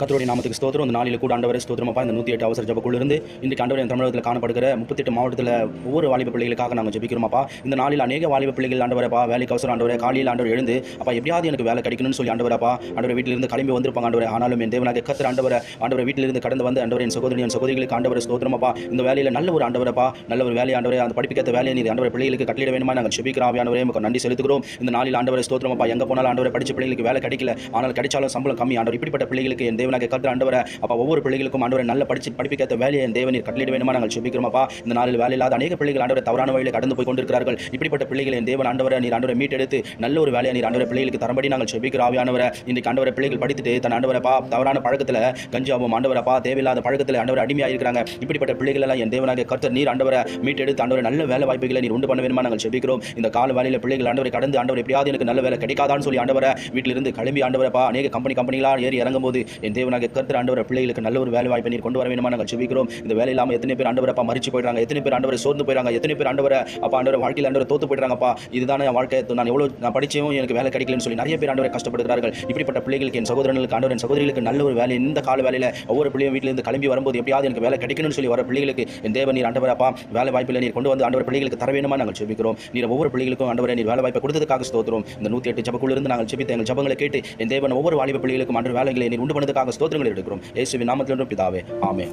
கத்தருடைய நாமத்துக்கு ஸ்தோத்திரம். இந்த நாளில் கூட ஆண்டவரை ஸ்தோத்திரமாக இந்த நூற்றி எட்டு அவசர ஜபக்குள்ளிருந்து இன்றைக்கு ஆண்டவர் தமிழகத்தில் காணப்படுகிற முப்பத்தெட்டு மாவட்டத்தில் ஒவ்வொரு வாலிப பிள்ளைகளுக்காக நாங்கள் ஜெபிக்கிறோமப்பா இந்த நாளில் அநேக வாலிப பிள்ளைகள் ஆண்டவரப்பா வேலைக்கு அவசரம் ஆண்டவரை காலையில் ஆண்டவர் எழுந்து அப்பா எப்படியாவது எனக்கு வேலை கிடைக்கணும்னு சொல்லி ஆண்டவரப்பா ஆண்டவர் வீட்டிலிருந்து கிளம்பி வந்திருப்பாங்க ஆண்டவர். ஆனாலும் என் தேவனாக கத்தர் ஆண்டவரை ஆண்டவர் வீட்டிலிருந்து கடந்து வந்து ஆண்டவர் என் சகோதரி என் சகோதரிகளுக்கு ஆண்டவர் ஸ்தோத்திரமாப்பா இந்த வேலையில் நல்ல ஒரு ஆண்டவரப்பா நல்ல ஒரு வேலை ஆண்டவரை அந்த படிப்புக்கேற்ற வேலையை நீர் ஆண்டவர் பிள்ளைகளுக்கு கட்டளிட வேணுமா நாங்கள் ஜபிக்கிறோம் ஆண்டவரே நமக்கு நன்றி செலுத்துகிறோம். இந்த நாளில் ஆண்டவரை ஸ்தோத்திரமாப்பா எங்கே போனாலும் ஆண்டவரை படிச்ச பிள்ளைகளுக்கு வேலை கிடைக்கல. ஆனால் கிடைச்சாலும் சம்பளம் கம்மி. ஆண்டவர் இப்படிப்பட்ட பிள்ளைகளுக்கு என் தேவனாக கத்தர் ஆண்டவர அப்பா ஒவ்வொரு பிள்ளைகளுக்கும் ஆண்டவரை நல்ல படிச்சு படிப்பிக்காத வேலையை என் தேவனீர் கட்டளிட வேணுமா நாங்கள் ஜெபிக்கிறோமப்பா இந்த நாளில் வேலை இல்லாத அநேக பிள்ளைகள் ஆண்டவரை தவறான வழியில் கடந்து போய் கொண்டிருக்கிறார்கள். இப்படிப்பட்ட பிள்ளைகள் தேவன் ஆண்டவரை நீர் ஆண்டவரை மீட்டெடுத்து நல்ல ஒரு வேலையை நீர் ஆண்டவரை பிள்ளைகளுக்கு தரபடி நாங்கள் சுபிக்கிறோம் ஆவியானவரை. இன்றைக்கு ஆண்டவரை பிள்ளைகள் படித்துட்டு தன் ஆண்டவரப்பா தவறான பழக்கத்தில் கஞ்சாவும் ஆண்டவரப்பா தேவையில்லாத பழக்கத்தில் ஆண்டவர் அடிமையாக இருக்கிறாங்க இப்படிப்பட்ட பிள்ளைகள் எல்லாம் என் தேவனாக கர்த்தர் நீர் ஆண்டவரை மீட்டெடுத்து ஆண்டவரை நல்ல வேலை வாய்ப்புகளை நீர் உண்டு பண்ண வேணுமா நாங்கள் செபிக்கிறோம். இந்த கால வேலையில் பிள்ளைகள் ஆண்டவரை கடந்து ஆண்டவர் எப்படியாவது எனக்கு நல்ல வேலை கிடைக்காதான்னு சொல்லி ஆண்டவரை வீட்டிலிருந்து கிளம்பி ஆண்டவரப்பா அநேக கம்பெனி கம்பெனிகளாக ஏறி இறங்கும் போது என் தேவனாக கருத்து ஆண்டவர் பிள்ளைகளுக்கு நல்ல ஒரு வேலை வாய்ப்பை நீர் கொண்டு வர வேண்டுமா நாங்கள் ஜெபிக்கிறோம். இந்த வேலை இல்லாமல் எத்தனை பேர் ஆண்டவரப்பா மறிச்சு போயிடுறாங்க எத்தனை பேர் ஆண்டவரை சோர்ந்து போயிடுறாங்க எத்தனை பேர் ஆண்டவரை அப்பா ஆண்டவர் வாழ்க்கையில் ஆண்டவர் தோத்து போயிடுறாங்கப்பா. இதுதான் என் வாழ்க்கை நான் எவ்வளோ நான் படிச்சும் எனக்கு வேலை கிடைக்கலன்னு சொல்லி நிறைய பேர் ஆண்டவரை கஷ்டப்படுகிறார்கள் இப்படிப்பட்ட பிள்ளைகளுக்கு என் சகோதரர்களுக்கு ஆண்டவர் என் சகோதரிகளுக்கு நல்ல ஒரு வேலை இந்த கால வேலையில் ஒவ்வொரு பிள்ளையும் வீட்டிலிருந்து கிளம்பி வரும்போது எப்படியாவது எனக்கு வேலை கிடைக்கணும்னு சொல்லி வர பிள்ளைகளுக்கு என் தேவ நீர் ஆண்டவரப்பா வேலை வாய்ப்பில் நீர் கொண்டு வந்து ஆண்டவர் பிள்ளைகளுக்கு தர வேணுமா நாங்கள் ஜெபிக்கிறோம். நீர் ஒவ்வொரு பிள்ளைகளுக்கும் ஆண்டவரை நீர் வேலை வாய்ப்பை கொடுத்ததுக்காக ஸ்தோத்திரம். இந்த நூற்றி எட்டு ஜபக்குள்ளிருந்து நாங்கள் ஜெபித்த எங்கள் ஜபங்களை கேட்டு என் தேவன் ஒவ்வொரு வாலிப பிள்ளைகளுக்கும் ஆண்டு வேலைகளை நீர் உண்டு பண்ணதுக்காக ஸ்தோத்திரங்கள் எடுக்கிறோம். இயேசுவின் நாமத்திலும் பிதாவே. ஆமே